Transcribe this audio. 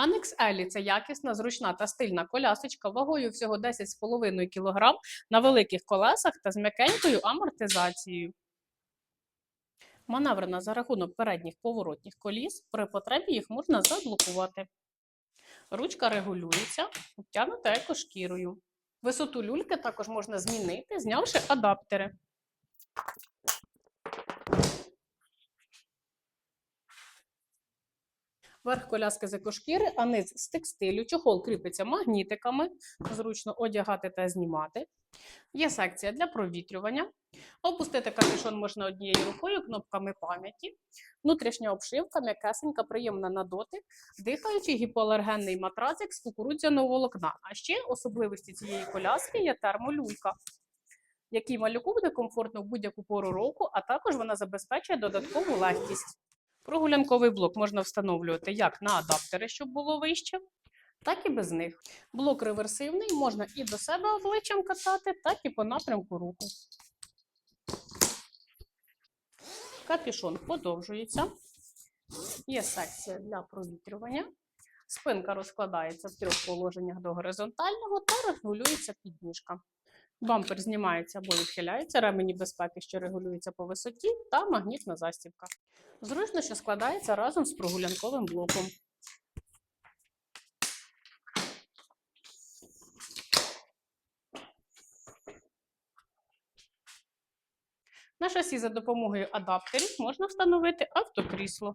Annex Елі це якісна, зручна та стильна колясочка вагою всього 10,5 кг на великих колесах та з м'якенькою амортизацією. Маневрена за рахунок передніх поворотних коліс, при потребі їх можна заблокувати. Ручка регулюється, обтягнута екошкірою. Висоту люльки також можна змінити, знявши адаптери. Верх коляски з екошкіри, а низ з текстилю. Чохол кріпиться магнітиками, зручно одягати та знімати. Є секція для провітрювання. Опустити капюшон можна однією рукою, кнопками пам'яті. Внутрішня обшивка м'якесенька, приємна на дотик, дихаючий гіпоалергенний матрацик з кукурудзяного волокна. А ще особливості цієї коляски є термолюлька, який малюку буде комфортно в будь-яку пору року, а також вона забезпечує додаткову легкість. Прогулянковий блок можна встановлювати як на адаптери, щоб було вище, так і без них. Блок реверсивний, можна і до себе обличчям катати, так і по напрямку руху. Капюшон подовжується. Є секція для провітрювання. Спинка розкладається в трьох положеннях до горизонтального та регулюється підніжка. Бампер знімається або відхиляється, ремені безпеки, що регулюються по висоті, та магнітна застібка. Зручно, що складається разом з прогулянковим блоком. На шасі за допомогою адаптерів можна встановити автокрісло.